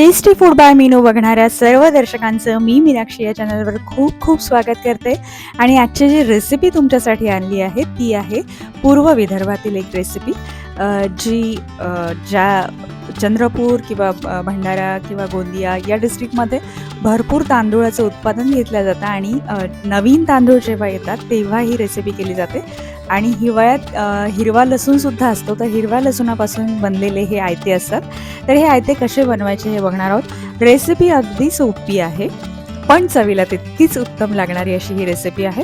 Tasty food by Meenu बघणाऱ्या सर्व दर्शकांचं मी मीनाक्षी या चॅनलवर खूप खूप स्वागत करते. आणि आजची जी रेसिपी तुमच्यासाठी आणली आहे ती आहे पूर्व विदर्भातील एक रेसिपी जी ज्या चंद्रपूर किंवा भंडारा किंवा गोंदिया या डिस्ट्रिक्टमध्ये भरपूर तांदूळाचं उत्पादन घेतलं जातं आणि नवीन तांदूळ जेव्हा येतात तेव्हा ही रेसिपी केली जाते. आणि हिवाळ्यात हिरवा लसूणसुद्धा असतो. तर हिरव्या लसूणापासून बनलेले हे आयते असतात. तर हे आयते कसे बनवायचे हे बघणार आहोत. रेसिपी अगदी सोपी आहे पण चवीला तितकीच उत्तम लागणारी अशी ही रेसिपी आहे.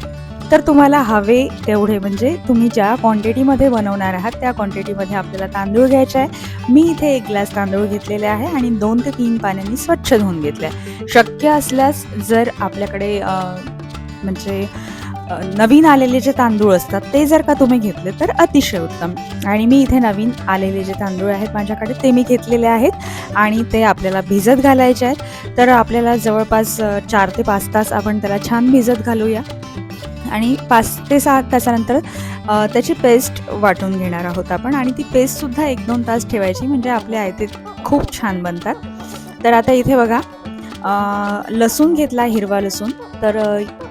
तर तुम्हाला हवे तेवढे म्हणजे तुम्ही ज्या क्वांटिटीमध्ये बनवणार आहात त्या क्वांटिटीमध्ये आपल्याला तांदूळ घ्यायचे आहे. मी इथे एक ग्लास तांदूळ घेतलेले आहे आणि दोन ते तीन पाण्याने स्वच्छ धुवून घेतले आहे. शक्य असल्यास जर आपल्याकडे म्हणजे नवीन आलेले जे तांदूळ असतात ते जर का तुम्ही घेतले तर अतिशय उत्तम. आणि मी इथे नवीन आलेले जे तांदूळ आहेत माझ्याकडे ते मी घेतलेले आहेत आणि ते आपल्याला भिजत घालायचे आहेत. तर आपल्याला जवळपास चार ते पाच तास आपण त्याला छान भिजत घालूया. आणि पाच ते सहा तासानंतर त्याची पेस्ट वाटून घेणार आहोत आपण. आणि ती पेस्टसुद्धा एक दोन तास ठेवायची म्हणजे आपले आयते खूप छान बनतात. तर आता इथे बघा लसूण घेतला हिरवा लसूण. तर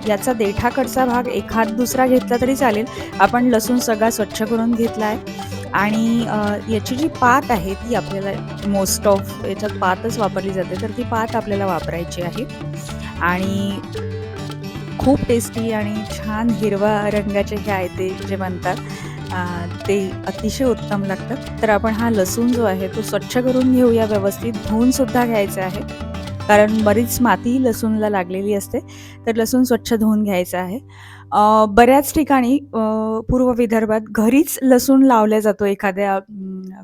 याचा देठाकडचा भाग एखाद दुसरा घेतला तरी चालेल. आपण लसूण सगळा स्वच्छ करून घेतला आहे आणि याची जी पात आहे ती आपल्याला मोस्ट ऑफ याच्यात पातच वापरली जाते. तर ती पात आपल्याला वापरायची आहे. आणि खूप टेस्टी आणि छान हिरवा रंगाचे हे आहे ते जे म्हणतात ते अतिशय उत्तम लागतात. तर आपण हा लसूण जो आहे तो स्वच्छ करून घेऊया व्यवस्थित. धुवूनसुद्धा घ्यायचा आहे. कारण बरीच माती लसूणला लागलेली असते. तर लसूण स्वच्छ धुवून घ्यायचं आहे. बऱ्याच ठिकाणी पूर्व विदर्भात घरीच लसूण लावला जातो एखाद्या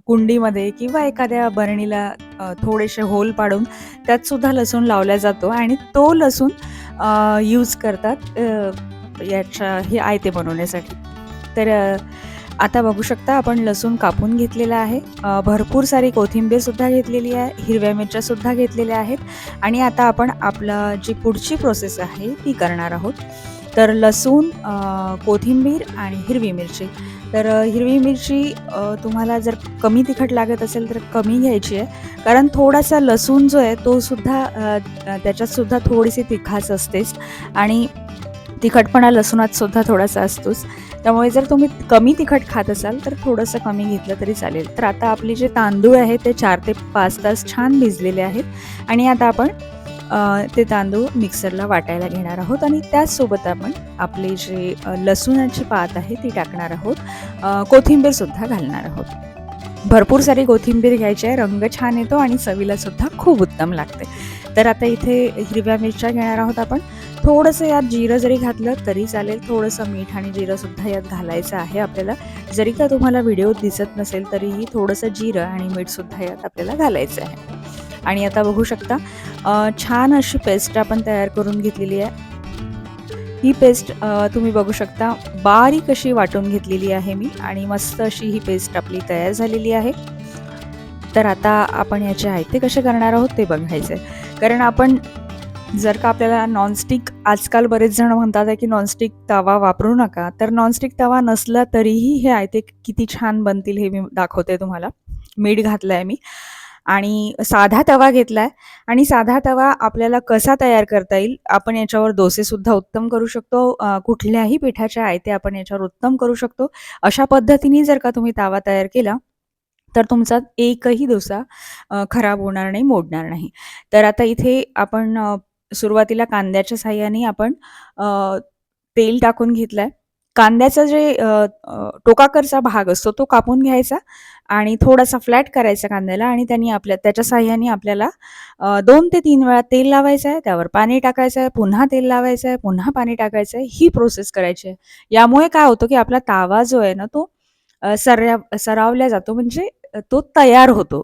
कुंडीमध्ये किंवा एखाद्या बरणीला थोडेसे होल पाडून त्यात सुद्धा लसूण लावला जातो आणि तो लसूण यूज करतात याच्या हे आयते बनवण्यासाठी. तर आता बघू शकता आपण लसूण कापून घेतलेला आहे. भरपूर सारी कोथिंबीरसुद्धा घेतलेली आहे हिरव्या मिरच्यासुद्धा घेतलेल्या आहेत. आणि आता आपण आपलं जी पुढची प्रोसेस आहे ती करणार आहोत. तर लसूण कोथिंबीर आणि हिरवी मिरची. तर हिरवी मिरची तुम्हाला जर कमी तिखट लागत असेल तर कमी घ्यायची आहे. कारण थोडासा लसूण जो आहे तो सुद्धा त्याच्यातसुद्धा थोडीशी तिखाच असतेच. आणि तिखटपणा लसूणात सुद्धा थोडासा असतोच. त्यामुळे जर तुम्ही कमी तिखट खात असाल तर थोडंसं कमी घेतलं तरी चालेल. तर आता आपले जे तांदूळ आहेत ते चार ते पाच तास छान भिजलेले आहेत. आणि आता आपण ते तांदूळ मिक्सरला वाटायला घेणार आहोत आणि त्याचसोबत आपण आपले जे लसूणाची पात आहे ती टाकणार आहोत. कोथिंबीरसुद्धा घालणार आहोत. भरपूर सारी कोथिंबीर घ्यायची आहे. रंग छान येतो आणि चवीला सुद्धा खूप उत्तम लागते. तर आता इथे हिरव्या मिरच्या घेणार आहोत आपण. थोडंसं यात जिरं जरी घातलं तरी चालेल. थोडंसं मीठ आणि जिरंसुद्धा यात घालायचं आहे आपल्याला. जरी का तुम्हाला व्हिडिओ दिसत नसेल तरीही थोडंसं जिरं आणि मीठसुद्धा यात आपल्याला घालायचं आहे. आणि आता बघू शकता छान अशी पेस्ट आपण तयार करून घेतलेली आहे. ही पेस्ट तुम्ही बघू शकता बारीक अशी वाटून घेतलेली आहे मी आणि मस्त अशी ही पेस्ट आपली तयार झालेली आहे. तर आता आपण याचे आयते कसे करणार आहोत ते बघायचं आहे कारण आपण जर का आपल्याला नॉनस्टिक आजकाल बरेच जण म्हणतात आहे की नॉनस्टिक तवा वापरू नका. तर नॉनस्टिक तवा नसला तरीही हे आयते किती छान बनतील हे मी दाखवते तुम्हाला. मीठ घातलं आहे मी. आणि साधा तवा घेतला आहे आणि साधा तवा आपल्याला कसा तयार करता येईल? आपण याच्यावर डोसेसुद्धा उत्तम करू शकतो. कुठल्याही पिठाच्या आयते आपण याच्यावर उत्तम करू शकतो. अशा पद्धतीने जर का तुम्ही तवा तयार केला तर तुमचा एकही डोसा खराब होणार नाही मोडणार नाही. तर आता इथे आपण सुरुवातीला कांद्याच्या साह्याने आपण तेल टाकून घेतलंय. आहे कांद्याचा जे टोकाकरचा भाग असतो तो कापून घ्यायचा आणि थोडासा फ्लॅट करायचा कांद्याला आणि त्यांनी आपल्या त्याच्या साह्याने आपल्याला दोन ते तीन वेळा तेल लावायचं आहे त्यावर पाणी टाकायचं आहे पुन्हा तेल लावायचं आहे पुन्हा पाणी टाकायचं आहे ही प्रोसेस करायची आहे. यामुळे काय होतं की आपला तावा जो आहे ना तो सर सर्या सरावल्या जातो म्हणजे तो तयार होतो.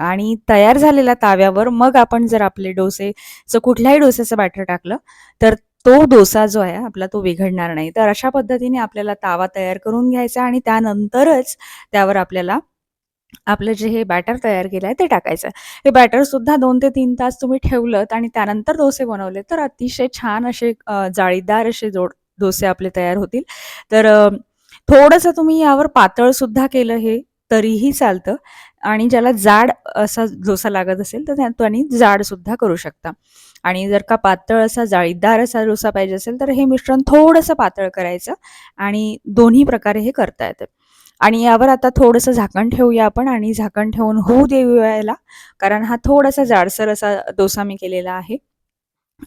आणि तयार झालेल्या ताव्यावर मग आपण जर आपले डोसेचं कुठल्याही डोस्याचं बॅटर टाकलं तर तो डोसा जो आहे आपला तो बिघडणार नाही. तर अशा पद्धतीने आपल्याला तावा तयार करून घ्यायचा आणि त्यानंतरच त्यावर आपल्याला आपलं जे हे बॅटर तयार केलं आहे ते टाकायचं हे बॅटर सुद्धा दोन ते तीन तास तुम्ही ठेवलं आणि त्यानंतर डोसे बनवले तर अतिशय छान असे जाळीदार असे जोड डोसे आपले तयार होतील. तर थोडंसं तुम्ही यावर पातळ सुद्धा केलं हे तरीही चालतं. आणि ज्याला जाड असा डोसा लागत असेल तर त्या जाडसुद्धा करू शकता. आणि जर का पातळ असा जाळीदार असा डोसा पाहिजे असेल तर हे मिश्रण थोडंसं पातळ करायचं आणि दोन्ही प्रकारे हे करता येतं. आणि यावर आता थोडंसं झाकण ठेवूया आपण आणि झाकण ठेवून होऊ देऊया याला कारण हा थोडासा जाडसर असा डोसा मी केलेला आहे.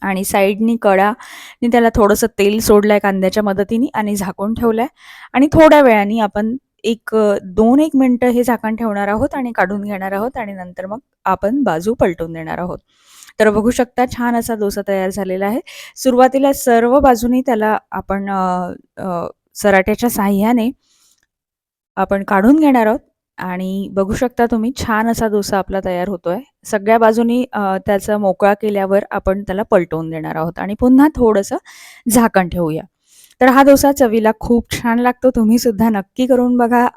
आणि साईडनी कडानी त्याला थोडंसं तेल सोडलंय कांद्याच्या मदतीने आणि झाकून ठेवलंय. आणि थोड्या वेळाने आपण एक दोन एक मिनटं हे झाकण ठेवणार आहोत आणि काढून घेणार आहोत आणि नंतर मग आपण बाजू पलटून देणार आहोत. तर बघू शकता छान असा डोसा तयार झालेला आहे. सुरुवातीला सर्व बाजूनी त्याला आपण सराट्याच्या साह्याने आपण काढून घेणार आहोत आणि बघू शकता तुम्ही छान असा डोसा आपला तयार होतोय. सगळ्या बाजूनी त्याचा मोकळा केल्यावर आपण त्याला पलटवून देणार आहोत आणि पुन्हा थोडंसं झाकण ठेवूया. तर हा डोसा चवीला खूप छान लागतो. तुम्ही सुद्धा नक्की करून बघा.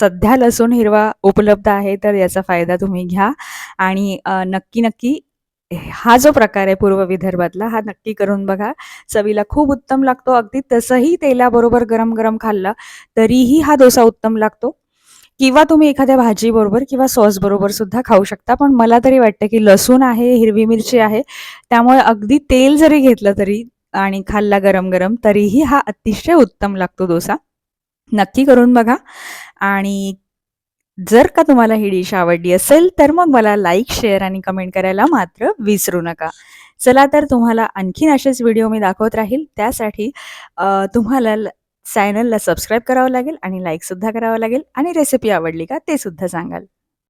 सध्या लसूण हिरवा उपलब्ध आहे तर याचा फायदा तुम्ही घ्या. आणि नक्की नक्की हा जो प्रकार आहे पूर्व विदर्भातला हा नक्की करून बघा. चवीला खूप उत्तम लागतो. अगदी तसंही तेलाबरोबर गरम गरम खाल्ला तरीही हा डोसा उत्तम लागतो. किंवा तुम्ही एखाद्या भाजीबरोबर किंवा सॉसबरोबर सुद्धा खाऊ शकता. पण मला तरी वाटतं की लसूण आहे हिरवी मिरची आहे. त्यामुळे अगदी तेल जरी घेतलं तरी आणि खाल्ला गरम गरम तरीही हा अतिशय उत्तम लागतो डोसा. नक्की करून बघा. आणि जर का तुम्हाला ही डिश आवडली असेल तर मग मला लाईक शेअर आणि कमेंट करायला मात्र विसरू नका. चला तर तुम्हाला आणखीन असेच व्हिडिओ मी दाखवत राहील. त्यासाठी तुम्हाला ल- चॅनलला सबस्क्राईब करावं लागेल आणि लाईकसुद्धा करावं लागेल. आणि रेसिपी आवडली का ते सुद्धा सांगाल.